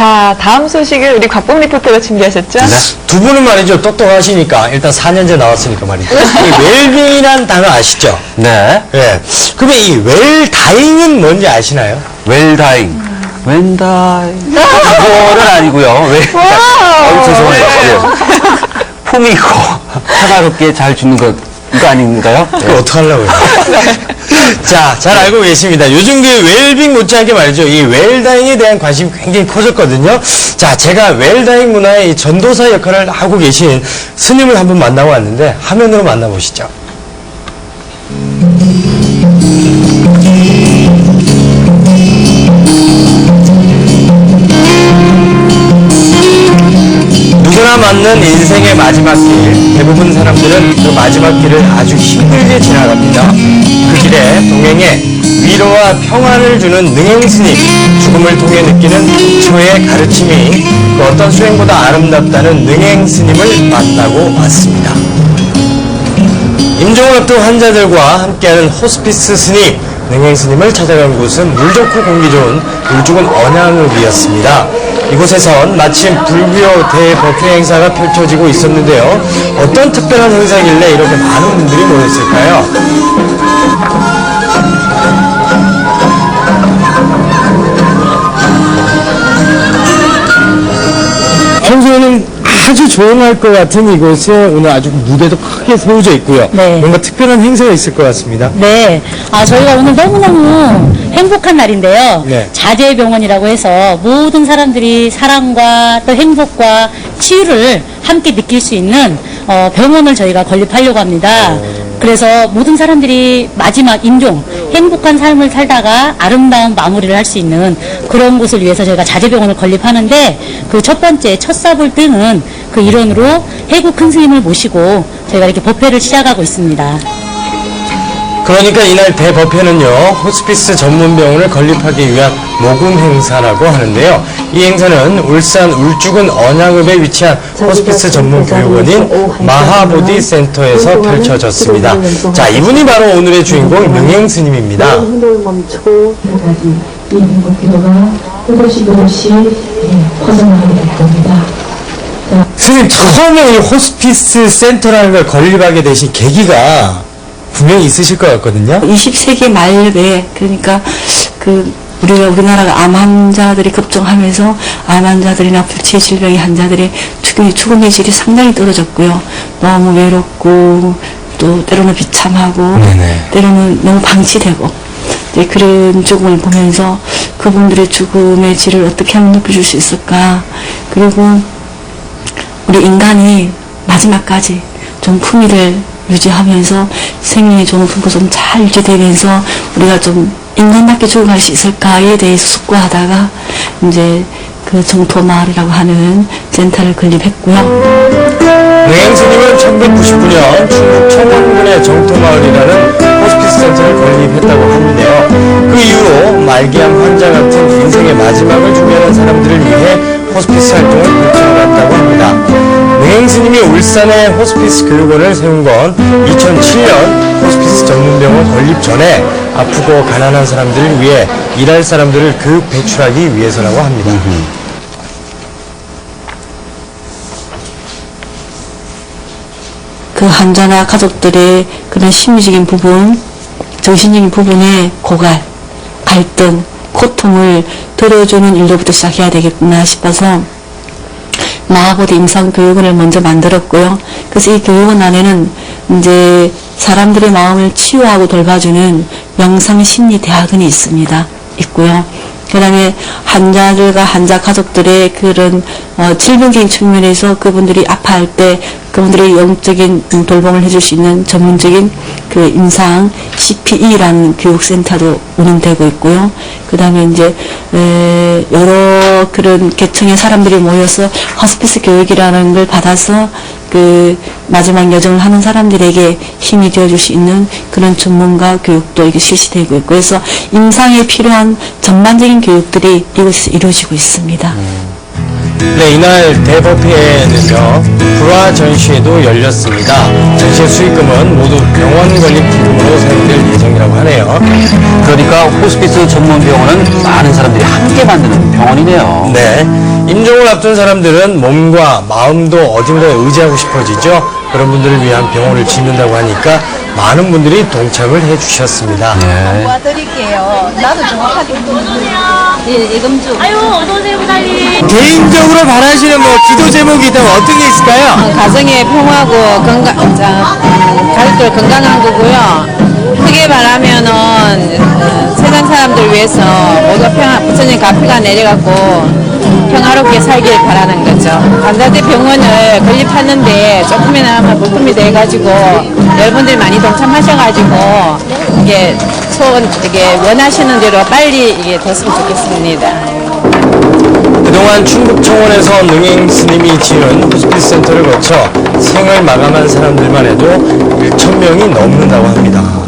자, 다음 소식을 우리 곽봉 리포터가 준비하셨죠? 두 분은 말이죠. 똑똑하시니까 일단 4년제 나왔으니까 말이죠. 이 웰빙이란 단어 아시죠? 네. 예. 그러면 이 웰다잉은 뭔지 아시나요? 웰다잉. 웰다잉. 그거는 아니고요. 웰. 어, 죄송해요. 예. 품이 있고 평화롭게 잘 죽는 것 이거 아닌가요? 그거 어떡하려고요? 자, 잘 알고 계십니다. 요즘 그 웰빙 못지않게 말이죠. 이 웰다잉에 대한 관심이 굉장히 커졌거든요. 자, 제가 웰다잉 문화의 이 전도사 역할을 하고 계신 스님을 한번 만나고 왔는데 화면으로 만나보시죠. 누구나 맞는 인생의 마지막 길. 대부분 사람들은 그 마지막 길을 아주 힘들게 지나갑니다. 그 길에 동행해 위로와 평안을 주는 능행스님, 죽음을 통해 느끼는 부처의 가르침이 그 어떤 수행보다 아름답다는 능행스님을 만나고 왔습니다. 앞둔 환자들과 함께하는 호스피스 스님, 능행 스님을 찾아간 곳은 물 좋고 공기 좋은 울죽은 언양읍이었습니다. 이곳에선 마침 불교 대법회 행사가 펼쳐지고 있었는데요. 어떤 특별한 행사길래 이렇게 많은 분들이 모였을까요? 아주 조용할 것 같은 이곳에 오늘 아주 무대도 크게 세워져 있고요. 네. 뭔가 특별한 행사가 있을 것 같습니다. 네. 아, 저희가 오늘 너무너무 행복한 날인데요. 네. 자재병원이라고 해서 모든 사람들이 사랑과 또 행복과 치유를 함께 느낄 수 있는 어, 병원을 저희가 건립하려고 합니다. 그래서 모든 사람들이 마지막 임종, 행복한 삶을 살다가 아름다운 마무리를 할 수 있는 그런 곳을 위해서 저희가 자재병원을 건립하는데 그 첫 번째 첫삽을 뜨는 그 일원으로 해국 큰 스님을 모시고 저희가 이렇게 법회를 시작하고 있습니다. 그러니까 이날 대법회는요 호스피스 전문병원을 건립하기 위한 모금 행사라고 하는데요. 이 행사는 울산 울주군 언양읍에 위치한 호스피스 전문 교육원인 마하보디 센터에서 펼쳐졌습니다. 자, 이분이 바로 오늘의 주인공 능행 스님입니다. 행동을 멈추고 이 기도가 그것이 퍼져나가게 될 겁니다. 스님 처음에 이 호스피스 센터라는 걸 건립하게 되신 계기가 분명히 있으실 것 같거든요. 20세기 말에 그러니까 그 우리가 우리나라가 암 환자들이 급증하면서 암 환자들이나 불치의 질병의 환자들의 죽음의 죽음의 질이 상당히 떨어졌고요. 너무 외롭고 또 때로는 비참하고 네네. 때로는 너무 방치되고 이제 그런 죽음을 보면서 그분들의 죽음의 질을 어떻게 하면 높여줄 수 있을까 그리고 우리 인간이 마지막까지 좀 품위를 유지하면서 생명의 좋은 품고 좀 잘 유지되면서 우리가 좀 인간답게 죽어갈 수 있을까에 대해서 숙고하다가 이제 그 정토 마을이라고 하는 센터를 건립했고요. 능행 스님은 1999년 충북 청양군의 정토 마을이라는 호스피스 센터를 건립했다고 하는데요. 그 이후로 말기암 환자 같은 인생의 마지막을 준비하는 사람들을 위해 호스피스 활동을 펼쳐나 울산에 호스피스 교육원을 세운 건 2007년 호스피스 전문병원 건립 전에 아프고 가난한 사람들을 위해 일할 사람들을 교육 배출하기 위해서라고 합니다. 그 환자나 가족들의 그런 심리적인 부분, 정신적인 부분의 고갈, 갈등, 고통을 덜어주는 일로부터 시작해야 되겠구나 싶어서 마하보드 임상교육원을 먼저 만들었고요. 그래서 이 교육원 안에는 이제 사람들의 마음을 치유하고 돌봐주는 명상심리대학원이 있습니다. 있고요. 그 다음에 환자들과 환자 가족들의 그런 어, 질병적인 측면에서 그분들이 아파할 때 그분들의 영적인 음, 돌봄을 해줄 수 있는 전문적인 그 임상 CPE라는 교육센터도 운영되고 있고요. 그 다음에 이제 에, 여러 그런 계층의 사람들이 모여서 허스피스 교육이라는 걸 받아서 그 마지막 여정을 하는 사람들에게 힘이 되어줄 수 있는 그런 전문가 교육도 이게 실시되고 있고 그래서 임상에 필요한 전반적인 교육들이 이곳에서 이루어지고 있습니다. 네, 이날 대법회는요, 불화 전시회도 열렸습니다. 전시회 수익금은 모두 병원 건립 기금으로 사용될 예정이라고 하네요. 그러니까 호스피스 전문 병원은 많은 사람들이 함께 만드는 병원이네요. 네. 임종을 앞둔 사람들은 몸과 마음도 어딘가에 의지하고 싶어지죠. 그런 분들을 위한 병원을 짓는다고 하니까 많은 분들이 동참을 해 주셨습니다. 네. 도와드릴게요. 나도 정확하게 예, 예금주. 아유, 어서오세요, 부장님. 개인적으로 바라시는 뭐 기도 제목이 있다면 어떤 게 있을까요? 가정의 평화고 건강, 자, 음, 가족들 건강한 거고요. 크게 말하면은 어, 세상 사람들 위해서 모두가 평화, 부처님 가피가 내려갖고 평화롭게 살길 바라는 거죠. 감사대 병원을 건립하는데 조금이나마 물품이 돼가지고 여러분들이 많이 동참하셔가지고 이게 소원 이게 원하시는 대로 빨리 이게 됐으면 좋겠습니다. 그동안 충북청원에서 능행 스님이 지은 호스피스 센터를 거쳐 생을 마감한 사람들만 해도 1,000명이 넘는다고 합니다.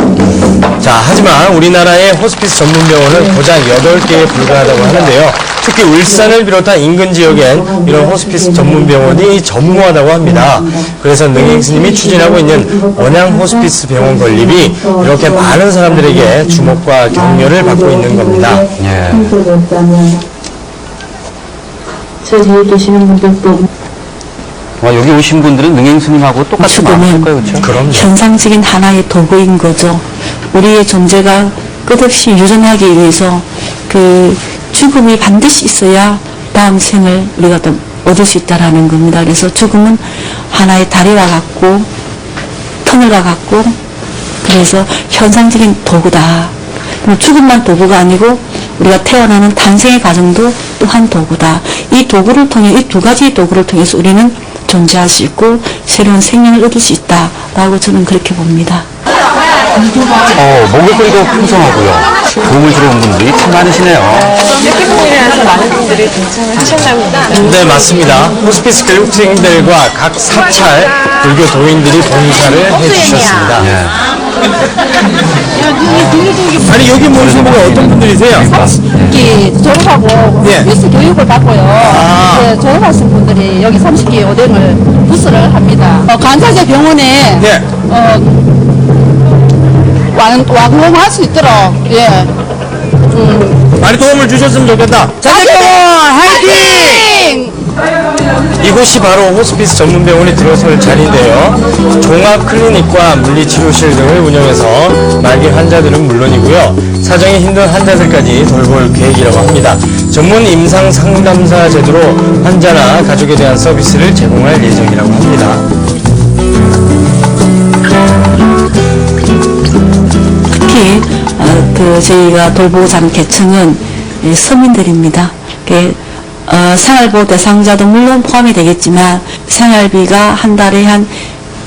자, 하지만 우리나라의 호스피스 전문 병원은 고작 8개에 불과하다고 하는데요. 특히 울산을 비롯한 인근 지역엔 이런 호스피스 전문 병원이 전무하다고 합니다. 그래서 능행 스님이 추진하고 있는 원양 호스피스 병원 건립이 이렇게 많은 사람들에게 주목과 격려를 받고 있는 겁니다. 예. 힘들었다면 저 뒤에 계시는 분들도 와, 여기 오신 분들은 능행스님하고 똑같이 죽음은 마음일까요, 그렇죠? 그럼요. 현상적인 하나의 도구인 거죠. 우리의 존재가 끝없이 유전하기 위해서 그 죽음이 반드시 있어야 다음 생을 우리가 또 얻을 수 있다라는 겁니다. 그래서 죽음은 하나의 다리와 같고 터널과 같고 그래서 현상적인 도구다. 그럼 죽음만 도구가 아니고 우리가 태어나는 탄생의 과정도 또한 도구다. 이 도구를 통해 이 두 가지의 도구를 통해서 우리는 존재할 수 있고 새로운 생명을 얻을 수 있다라고 저는 그렇게 봅니다. 어, 먹을거리도 풍성하고요. 도움을 주러 온 분들이 참 많으시네요. 느낌뿐이라서 많은 분들이 동참을 하셨답니다. 네, 맞습니다. 호스피스 교육생들과 각 사찰 불교 도인들이 봉사를 해주셨습니다. 예. 아니, 여기 모시는 분은 어떤 분들이세요? 여기 졸업하고 예. 뉴스 교육을 받고요. 아. 이제 졸업하신 분들이 여기 30기 오뎅을 부스를 합니다. 어, 간사제 병원에 네. 왕, 왕rom할 수 있도록 예. 많이 도움을 주셨으면 좋겠다. 자제병원 화이팅! 이곳이 바로 호스피스 전문 병원이 들어설 자리인데요. 종합 클리닉과 물리 치료실 등을 운영해서 말기 환자들은 물론이고요. 사정이 힘든 환자들까지 돌볼 계획이라고 합니다. 전문 임상 상담사 제도로 환자나 가족에 대한 서비스를 제공할 예정이라고 합니다. 특히 어, 그 저희가 하는 계층은 이 서민들입니다. 그, 어, 생활보호 대상자도 물론 포함이 되겠지만 생활비가 한 달에 한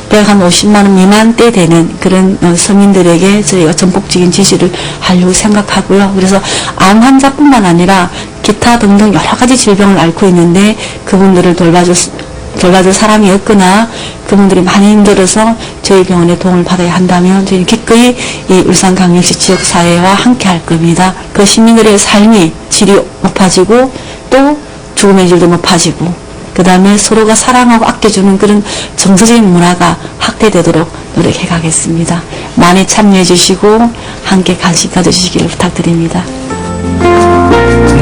150만 원 미만대 되는 그런 어, 서민들에게 저희가 전폭적인 지지를 하려고 생각하고요. 그래서 암 환자뿐만 아니라 기타 등등 여러 가지 질병을 앓고 있는데 그분들을 돌봐줄 수- 돌봐줄 사람이 없거나 그분들이 많이 힘들어서 저희 병원의 도움을 받아야 한다면 저희는 기꺼이 이 울산강역시 지역사회와 함께 할 겁니다. 그 시민들의 삶이 질이 높아지고 또 죽음의 질도 높아지고 그 다음에 서로가 사랑하고 아껴주는 그런 정서적인 문화가 확대되도록 노력해 가겠습니다. 많이 참여해 주시고 함께 관심 가져주시기를 부탁드립니다.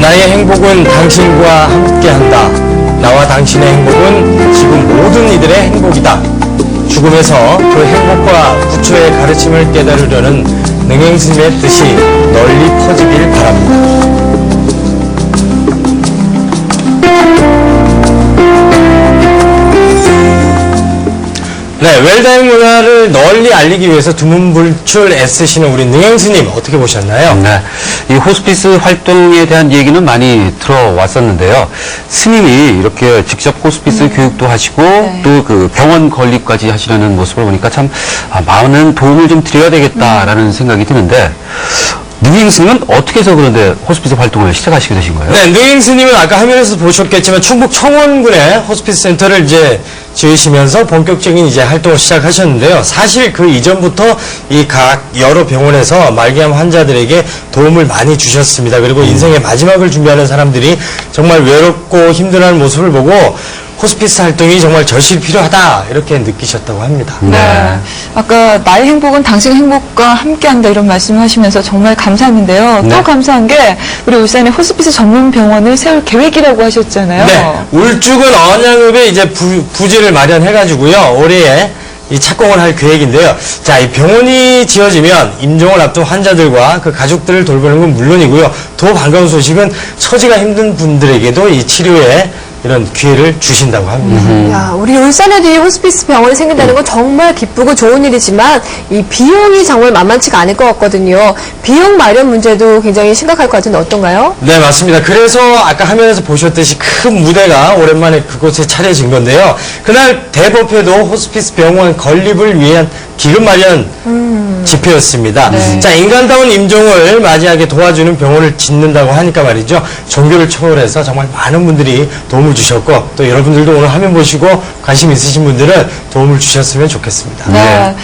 나의 행복은 당신과 함께한다. 나와 당신의 행복은 지금 모든 이들의 행복이다. 죽음에서 그 행복과 부처의 가르침을 깨달으려는 능행스님의 뜻이 널리 퍼지길 바랍니다. 네, 웰다잉 문화를 널리 알리기 위해서 두문불출 애쓰시는 우리 능행스님 어떻게 보셨나요? 네. 이 호스피스 활동에 대한 얘기는 많이 들어왔었는데요. 스님이 이렇게 직접 호스피스 교육도 하시고 또그 병원 건립까지 하시려는 모습을 보니까 참 아, 많은 도움을 좀 드려야 되겠다라는 생각이 드는데 스님은 어떻게 해서 그런데 호스피스 활동을 시작하시게 되신 거예요? 네, 능행스님은 아까 화면에서 보셨겠지만 충북 청원군에 호스피스 센터를 이제 지으시면서 본격적인 이제 활동을 시작하셨는데요. 사실 그 이전부터 이 각 여러 병원에서 말기암 환자들에게 도움을 많이 주셨습니다. 그리고 인생의 마지막을 준비하는 사람들이 정말 외롭고 힘들어하는 모습을 보고 호스피스 활동이 정말 절실히 필요하다 이렇게 느끼셨다고 합니다. 네. 아까 나의 행복은 당신의 행복과 함께한다 이런 말씀을 하시면서 정말 감사했는데요. 네. 또 감사한 게 우리 울산에 호스피스 전문 병원을 세울 계획이라고 하셨잖아요. 네, 울주군 언양읍에 이제 부, 부지를 마련해가지고요 올해에 이 착공을 할 계획인데요. 자, 이 병원이 지어지면 임종을 앞둔 환자들과 그 가족들을 돌보는 건 물론이고요. 더 반가운 소식은 처지가 힘든 분들에게도 이 치료에 이런 기회를 주신다고 합니다. 야, 우리 울산에도 이 호스피스 병원이 생긴다는 건 정말 기쁘고 좋은 일이지만 이 비용이 정말 만만치가 않을 것 같거든요. 비용 마련 문제도 굉장히 심각할 것 같은데 어떤가요? 네, 맞습니다. 그래서 아까 화면에서 보셨듯이 큰 무대가 오랜만에 그곳에 차려진 건데요. 그날 대법회도 호스피스 병원 건립을 위한 기금 마련 집회였습니다. 자, 인간다운 임종을 맞이하게 도와주는 병원을 짓는다고 하니까 말이죠. 종교를 초월해서 정말 많은 분들이 도움을 주셨고 또 여러분들도 오늘 화면 보시고 관심 있으신 분들은 도움을 주셨으면 좋겠습니다. 네.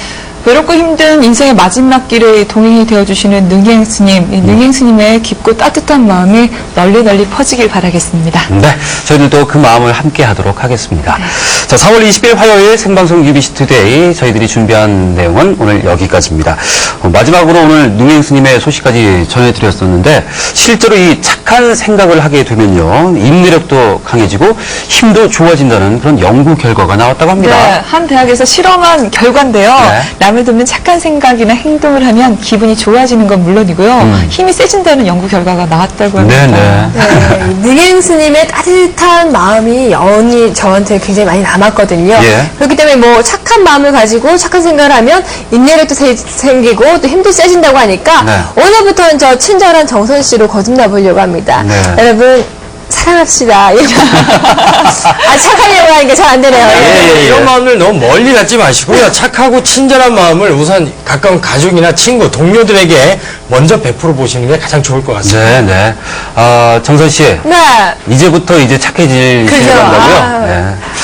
외롭고 힘든 인생의 마지막 길에 동행이 되어주시는 능행 스님, 이 능행 스님의 깊고 따뜻한 마음이 널리 널리 퍼지길 바라겠습니다. 네, 저희들도 그 마음을 함께 하도록 하겠습니다. 자, 4월 20일 화요일 생방송 UBC 투데이 저희들이 준비한 내용은 오늘 여기까지입니다. 어, 마지막으로 오늘 능행 스님의 소식까지 전해드렸었는데 실제로 이 착 한 생각을 하게 되면요 인내력도 강해지고 힘도 좋아진다는 그런 연구 결과가 나왔다고 합니다. 네, 한 대학에서 실험한 결과인데요. 네. 남을 돕는 착한 생각이나 행동을 하면 기분이 좋아지는 건 물론이고요. 힘이 세진다는 연구 결과가 나왔다고 합니다. 음. 네, 네. 네, 이 능행 스님의 따뜻한 마음이 여운이 저한테 굉장히 많이 남았거든요. 예. 그렇기 때문에 뭐 착한 마음을 가지고 착한 생각을 하면 인내력도 세- 생기고 또 힘도 세진다고 하니까 네. 오늘부터는 저 친절한 정선 씨로 거듭나 보려고 합니다. 네. 여러분 사랑합시다. 아 착하려고 하는 게잘안 되네요. 예, 예, 예. 이런 마음을 너무 멀리 갖지 마시고요. 착하고 친절한 마음을 우선 가까운 가족이나 친구, 동료들에게 먼저 베풀어 보시는 게 가장 좋을 것 같습니다. 네, 네. 아, 정선 씨. 네. 이제부터 이제 착해지시는 그죠. 거고요.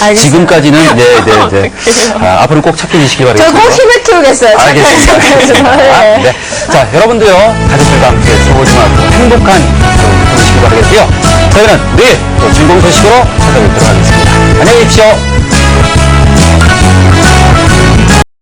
아, 네. 지금까지는 네, 네, 네. 아, 앞으로 꼭 착해지시기 저 바라겠습니다. 꼭 힘을 키우겠어요. 착한 알겠습니다. 생각을. 네. 네. 자, 여러분도요, 가족들과 함께 소중하고 행복한 하루 보내시기 바라겠고요. 저희는 내일 또 즐거운 소식으로 찾아뵙도록 하겠습니다. 안녕히 계십시오.